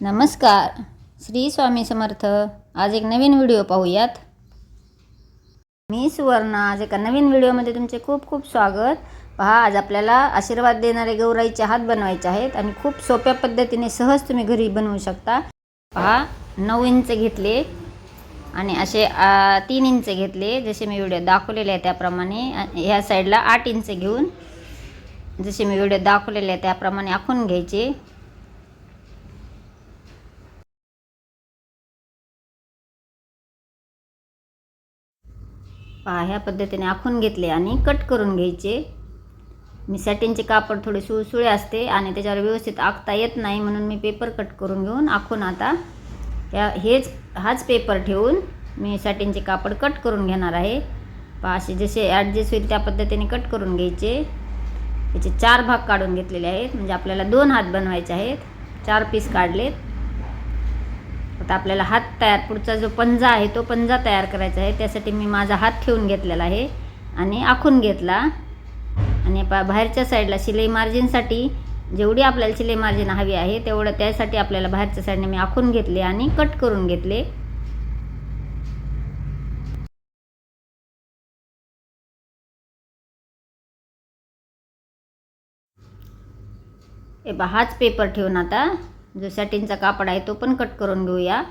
नमस्कार. श्री स्वामी समर्थ. आज एक नवीन व्हिडिओ पाहूयात. मी सुवर्ण. आज एका नवीन व्हिडिओमध्ये तुमचे खूप खूप स्वागत. पहा आज आपल्याला आशीर्वाद देणारे गौराईचे हात बनवायचे आहेत आणि खूप सोप्या पद्धतीने सहज तुम्ही घरी बनवू शकता. पहा नऊ इंच घेतले आणि असे तीन इंच घेतले. जसे मी व्हिडिओ दाखवलेले आहे त्याप्रमाणे ह्या साईडला आठ इंच घेऊन जसे मी व्हिडिओ दाखवलेले आहे त्याप्रमाणे आखून घ्यायचे. ह्या पद्धतीने आखून घेतले आणि कट करून घ्यायचे. मी सॅटिनचे कापड थोडे सुळसुळे असते आणि त्याच्यावर व्यवस्थित आखता येत नाही म्हणून मी पेपर कट करून घेऊन आखून आता या हेच हाच पेपर ठेवून मी सॅटिनचे कापड कट करून घेणार आहे. पहा असे जसे ॲडजस्ट होईल त्या पद्धतीने कट करून घ्यायचे. याचे चार भाग काढून घेतलेले आहेत. म्हणजे आपल्याला दोन हात बनवायचे आहेत. चार पीस काढलेत. आता आपल्याला हात तयार पुढचा जो पंजा आहे तो पंजा तयार करायचा आहे. त्यासाठी मी माझा हात ठेवून घेतलेला आहे आणि आखून घेतला. आणि पा बाहेरच्या साईडला शिलाई मार्जिनसाठी जेवढी आपल्याला शिलाई मार्जिन हवी आहे तेवढं त्यासाठी आपल्याला बाहेरच्या साईडने मी आखून घेतले आणि कट करून घेतले. हे पहा हाच पेपर ठेवून आता. जो सॅटिनचा कापड आहे तो पण कट करून घेऊया.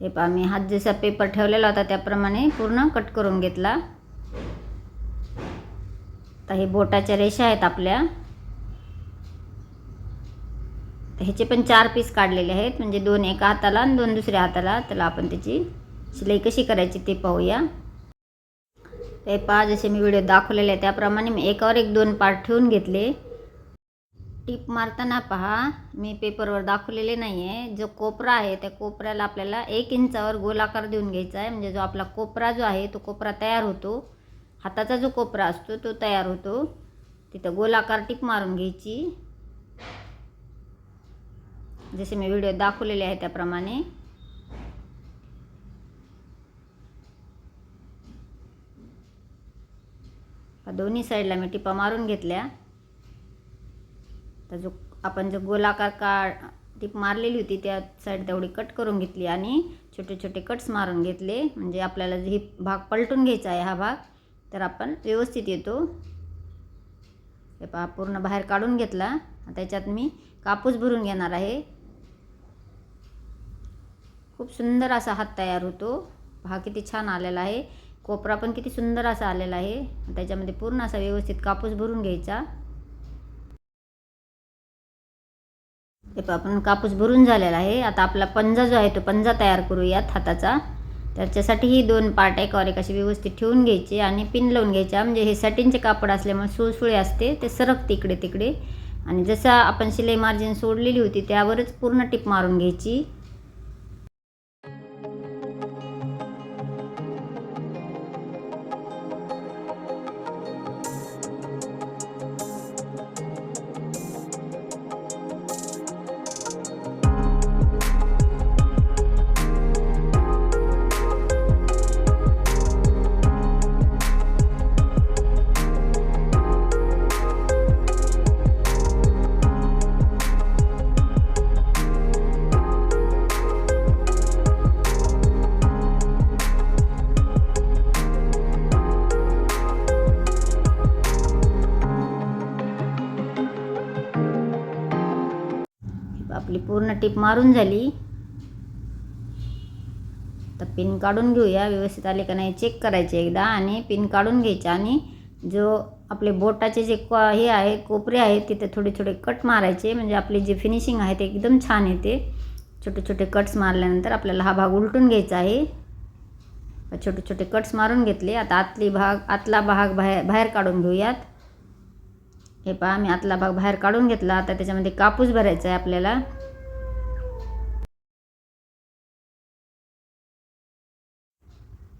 हे पहा मी हात जसा पेपर ठेवलेला होता त्याप्रमाणे पूर्ण कट करून घेतला. आता हे बोटाच्या रेषा आहेत आपल्या. ह्याचे पण चार पीस काढलेले आहेत म्हणजे दोन एका हाताला आणि दोन दुसऱ्या हाताला. त्याला आपण त्याची शिलाई कशी करायची ते पाहूया. ते पहा जसे मी व्हिडिओ दाखवलेले आहे त्याप्रमाणे मी एकावर एक दोन पार्ट ठेवून घेतले. टीप मारताना पहा मी पेपरवर दाखवलेले नाही आहे जो कोपरा आहे त्या कोपऱ्याला आपल्याला एक इंचावर गोलाकार देऊन घ्यायचा आहे. म्हणजे जो आपला कोपरा जो आहे तो कोपरा तयार होतो. हाताचा जो कोपरा असतो तो तयार होतो. तिथं गोलाकार टीप मारून घ्यायची. जसे मी व्हिडिओ दाखवलेले आहे त्याप्रमाणे. दोन्ही साईडला मी टिपा मारून घेतल्या. तर जो आपण जो गोलाकार का टीप मारलेली होती त्या साईड तेवढी कट करून घेतली आणि छोटे छोटे कट्स मारून घेतले. म्हणजे आपल्याला ही भाग पलटून घ्यायचा आहे हा भाग तर आपण व्यवस्थित येतो. हे पहा पूर्ण बाहेर काढून घेतला. त्याच्यात मी कापूस भरून घेणार आहे. खूप सुंदर असा हात तयार होतो. हा किती छान आलेला आहे. कोपरा पण किती सुंदर असा आलेला आहे. त्याच्यामध्ये पूर्ण असा व्यवस्थित कापूस भरून घ्यायचा. हे आपण कापूस भरून झालेला आहे. आता आपला पंजा जो आहे तो पंजा तयार करूयात हाताचा. त्याच्यासाठी ही दोन पार्ट एकावर एक अशी व्यवस्थित ठेवून घ्यायचे आणि पिन लावून घ्यायच्या म्हणजे हे सॅटिनचे कापड असल्यामुळे सुळसुळे असते. ते सरकते इकडे तिकडे. आणि जसं आपण शिलाई मार्जिन सोडलेली होती त्यावरच पूर्ण टिप मारून घ्यायची. आपली पूर्ण टीप मारून झाली. तर पिन काढून घेऊया. व्यवस्थित आले का नाही चेक करायचे एकदा. आणि पिन काढून घ्यायचे. आणि जो आपले बोटाचे जे क हे आहे कोपरे आहेत तिथे थोडे थोडे कट मारायचे. म्हणजे आपली जी फिनिशिंग आहे ते एकदम छान येते. छोटे छोटे कट्स मारल्यानंतर आपल्याला हा भाग उलटून घ्यायचा आहे. छोटे छोटे कट्स मारून घेतले. आता आतली भाग आतला भाग बाहेर बाहेर काढून घेऊयात. हे पहा मी आतला भाग बाहेर काढून घेतला. आता त्याच्यामध्ये कापूस भरायचा आहे आपल्याला.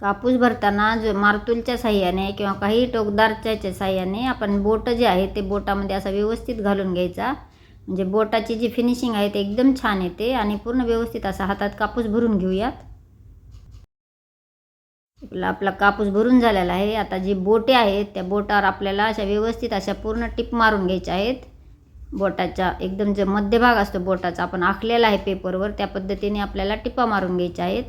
कापूस भरताना जो मार्तूलच्या साह्याने किंवा काही टोकदारच्या साह्याने आपण बोट जे आहे ते बोटामध्ये असा व्यवस्थित घालून घ्यायचा. म्हणजे बोटाची जी फिनिशिंग आहे ते एकदम छान येते आणि पूर्ण व्यवस्थित असा हातात कापूस भरून घेऊयात. आपला आपला कापूस भरून झालेला आहे. आता जी बोटे आहेत त्या बोटावर आपल्याला अशा व्यवस्थित अशा पूर्ण टिप मारून घ्यायच्या आहेत. बोटाच्या एकदम जो मध्यभाग असतो बोटाचा आपण आखलेला आहे पेपरवर त्या पद्धतीने आपल्याला टिपा मारून घ्यायच्या आहेत.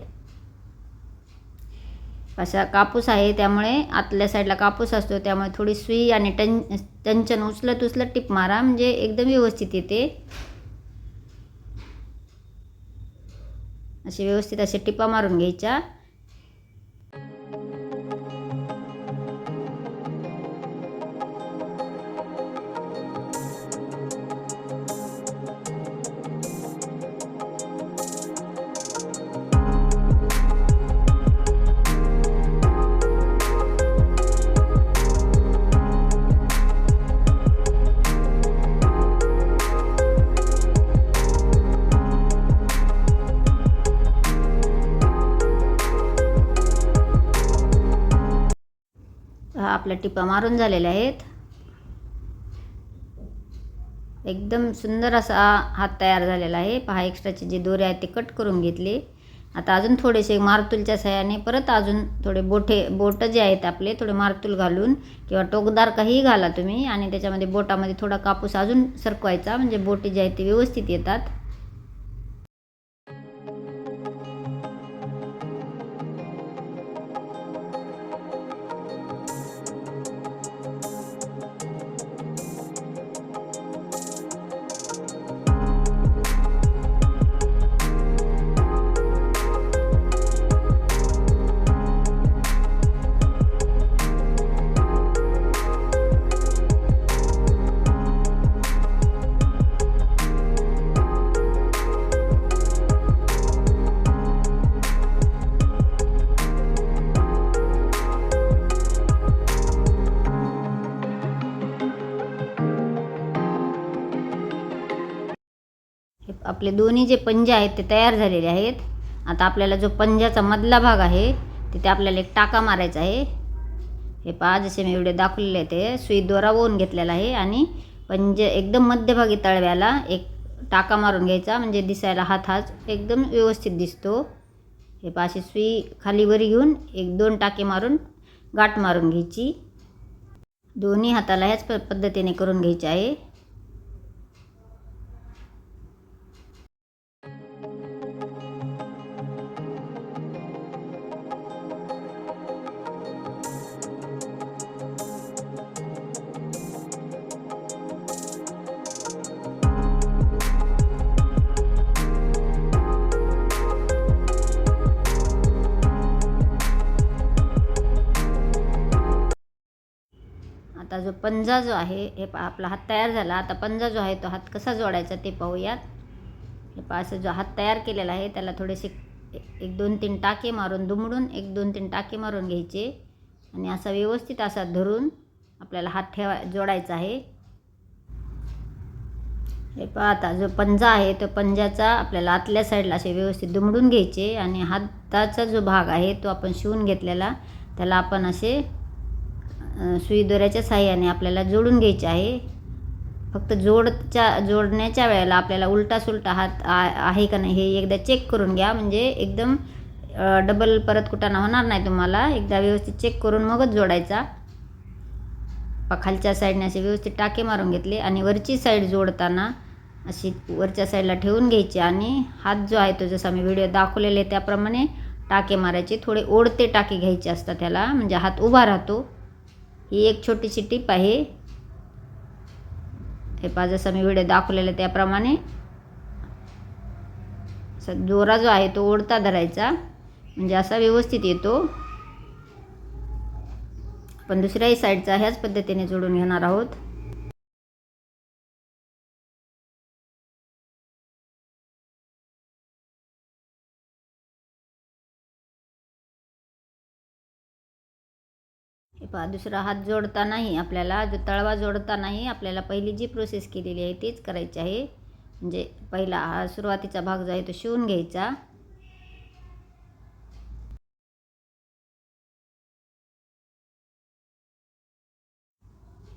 असा कापूस आहे त्यामुळे आतल्या साईडला कापूस असतो त्यामुळे थोडी सुई आणि टन टंचन उचलत उचलत टिप मारा म्हणजे एकदम व्यवस्थित येते. असे व्यवस्थित असे टिपा मारून घ्यायच्या. आपल्या टिपा मारून झालेल्या आहेत. एकदम सुंदर असा हात तयार झालेला आहे. पहा एक्स्ट्राचे जे दोरे आहेत ते कट करून घेतले. आता अजून थोडेसे मारतूलच्या सहाय्याने परत अजून थोडे बोठे बोटं जे आहेत आपले थोडे मारतूल घालून किंवा टोकदार काहीही घाला तुम्ही आणि त्याच्यामध्ये बोटामध्ये थोडा कापूस अजून सरकवायचा. म्हणजे बोटे जे आहेत ते व्यवस्थित येतात. आपले दोन्ही जे पंजे आहेत ते तयार झालेले आहेत. आता आपल्याला जो पंजाचा मधला भाग आहे तिथे आपल्याला एक टाका मारायचा आहे. हे पहा जसे मी एवढे दाखवलेले ते सुई दोरा ओवून घेतलेला आहे आणि पंजे एकदम मध्यभागी तळव्याला एक टाका मारून घ्यायचा म्हणजे दिसायला हात हात एकदम व्यवस्थित दिसतो. हे पहा अशी सुई खाली वरी घेऊन एक दोन टाके मारून गाठ मारून घ्यायची. दोन्ही हाताला ह्याच प पद्धतीने करून घ्यायचे आहे. जो पंजा जो आहे हे पा आपला हात तयार झाला. आता पंजा जो आहे तो हात कसा जोडायचा ते पाहूयात. हे पा असं जो हात तयार केलेला आहे त्याला थोडेसे एक दोन तीन टाके मारून दुमडून एक दोन तीन टाके मारून घ्यायचे. आणि असा व्यवस्थित असा धरून आपल्याला हात ठेवा जोडायचा आहे. हे पहा आता जो पंजा आहे तो पंजाचा आपल्याला आतल्या साईडला असे व्यवस्थित दुमडून घ्यायचे. आणि हाताचा जो भाग आहे तो आपण शिवून घेतलेला त्याला आपण असे सुई दोऱ्याच्या साह्याने आपल्याला जोडून घ्यायचे आहे. फक्त जोडच्या जोडण्याच्या वेळेला आपल्याला उलटा सुलटा हात आ- आहे का नाही हे एकदा चेक करून घ्या. म्हणजे एकदम डबल परत कुटाणा होणार नाही तुम्हाला. एकदा व्यवस्थित चेक करून मगच जोडायचा. खालच्या साईडने असे व्यवस्थित टाके मारून घेतले आणि वरची साईड जोडताना अशी वरच्या साईडला ठेवून घ्यायची. आणि हात जो आहे तो जसा मी व्हिडिओ दाखवलेले त्याप्रमाणे टाके मारायचे. थोडे ओढते टाके घ्यायचे असतात त्याला. म्हणजे हात उभा राहतो. ही एक छोटीशी टीप आहे. हे पा जसं मी व्हिडिओ दाखवलेला त्याप्रमाणे. असा दोरा जो आहे तो ओढता धरायचा. म्हणजे असा व्यवस्थित येतो. पण दुसऱ्याही साईडचा ह्याच पद्धतीने जोडून घेणार आहोत. हे पहा दुसरा हात जोडतानाही आपल्याला जो तळवा जोडतानाही आपल्याला पहिली जी प्रोसेस केलेली आहे तीच करायची आहे. म्हणजे पहिला हा सुरुवातीचा भाग जो आहे तो शिवून घ्यायचा.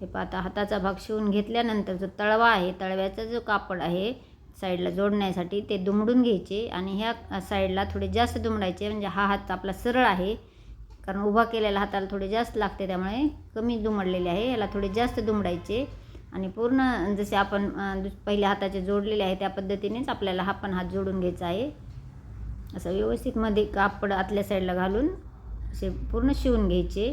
हे पहा आता हाताचा भाग शिवून घेतल्यानंतर जो तळवा आहे तळव्याचा जो कापड आहे साईडला जोडण्यासाठी ते दुमडून घ्यायचे आणि ह्या साईडला थोडे जास्त दुमडायचे म्हणजे हा हात आपला सरळ आहे. कारण उभा केलेला हाताला थोडे जास्त लागते त्यामुळे कमी दुमडलेले आहे. याला थोडे जास्त दुमडायचे आणि पूर्ण जसे आपण दुस- पहिल्या हाताचे जोडलेले आहे त्या पद्धतीनेच आपल्याला हा पण हात जोडून घ्यायचा आहे. असं व्यवस्थित मध्ये कापड आतल्या साईडला घालून असे पूर्ण शिवून घ्यायचे.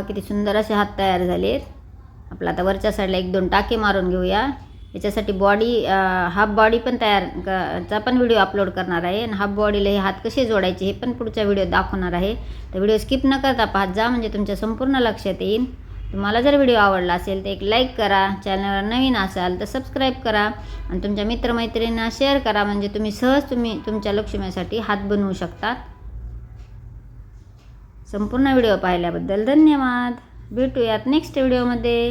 पहा किती सुंदर असे हात तयार झालेत. आपला आता वरच्या साईडला एक दोन टाके मारून घेऊया. याच्यासाठी बॉडी हाफ बॉडी पण तयार क- चा पण व्हिडिओ अपलोड करणार आहे. आणि हाफ बॉडीला हे हात कसे जोडायचे हे पण पुढच्या व्हिडिओ दाखवणार आहे. तर व्हिडिओ स्किप न करता पाहत जा म्हणजे तुमच्या संपूर्ण लक्षात येईल. तुम्हाला जर व्हिडिओ आवडला असेल तर एक लाईक करा. चॅनलवर नवीन असाल तर सबस्क्राईब करा. आणि तुमच्या मित्रमैत्रिणींना शेअर करा. म्हणजे तुम्ही सहज तुम्ही तुमच्या लक्ष्मीसाठी हात बनवू शकतात. संपूर्ण व्हिडिओ पाहिल्याबद्दल धन्यवाद. भेटूयात नेक्स्ट व्हिडिओमध्ये